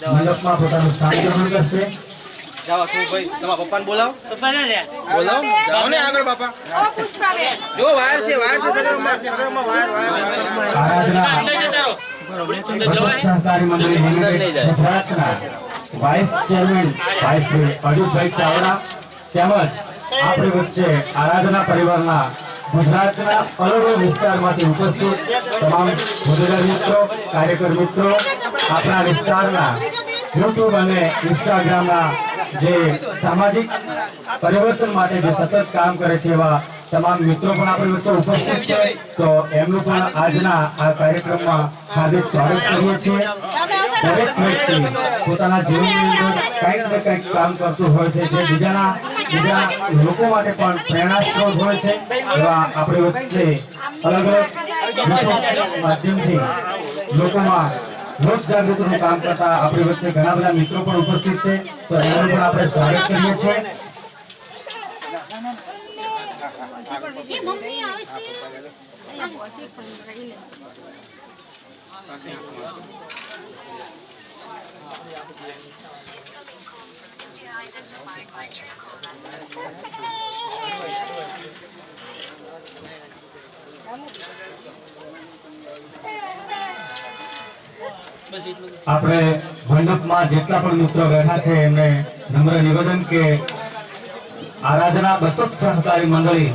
મંડપમાં પોતાનું સ્થાન ગ્રહણ કરશે. જાઓ શું ભાઈ? તમારા પપ્પાને બોલાવો. બોલાવો. જાઓ ને આગળ બાપા જો વાયર છે વાયર છે સગરામાં સગરામાં વાયર વાયર વાયર આરાધના. સહકારી મંડળી લિમિટેડ ગુજરાતના વાઇસ ચેરમેન ભાઈ શ્રી અજિતભાઈ ચાવડા તેમજ આપણી વચ્ચે આરાધના પરિવારના ગુજરાતના અલગ અલગ વિસ્તારમાંથી ઉપસ્થિત તમામ હોદ્દેદાર મિત્રો કાર્યકર મિત્રો આપણા વિસ્તારના યુટ્યુબ અને ઇન્સ્ટાગ્રામના જે સામાજિક પરિવર્તન માટે જે સતત કામ કરે છે એવા તમામ મિત્રો પણ આપણી વચ્ચે ઉપસ્થિત છે. તો એમનું પણ આજના આ કાર્યક્રમમાં હાર્દિક સ્વાગત કરીએ છીએ. દરેક વ્યક્તિ પોતાના જીવનની અંદર કંઈક ને કંઈક કામ કરતું હોય છે, જે બીજાના બીજા લોકો માટે પણ પ્રેરણા સ્ત્રોત હોય છે. એવા આપણી વચ્ચે અલગ અલગ માધ્યમથી લોકોમાં લોક જાગૃતિનું કામ કરતા આપણી વચ્ચે ઘણા બધા મિત્રો પણ ઉપસ્થિત છે. તો એમનું પણ આપણે સ્વાગત કરીએ છીએ. આપણે મંડપમાં જેટલા પણ મિત્રો બેઠા છે, એમને નમ્ર નિવેદન કે આરાધના બચત સહકારી મંડળી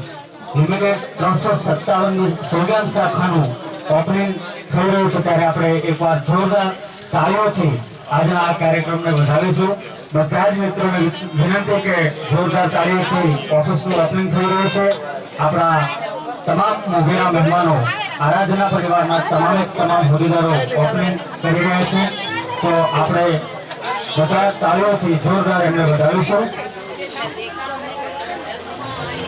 લિમિટેડ ત્રણસો સત્તાવન સોગામ શાખાનું ઓપનિંગ થઈ રહ્યું છે. ત્યારે આપણે એકવાર જોરદાર તાળીઓથી આજના આ કાર્યક્રમને વધાવીશું બધા જ મિત્રોને વિનંતી કે જોરદાર તાળીઓથી ઓફિસનું ઓપનિંગ થઈ રહ્યું છે. આપણા તમામ મોભેરા મહેમાનો આરાધના પરિવારના તમામે તમામ હોદ્દેદારો ઓપનિંગ કરી રહ્યા છે. તો આપણે બધા તાળીઓથી જોરદાર એમને વધાવીશું.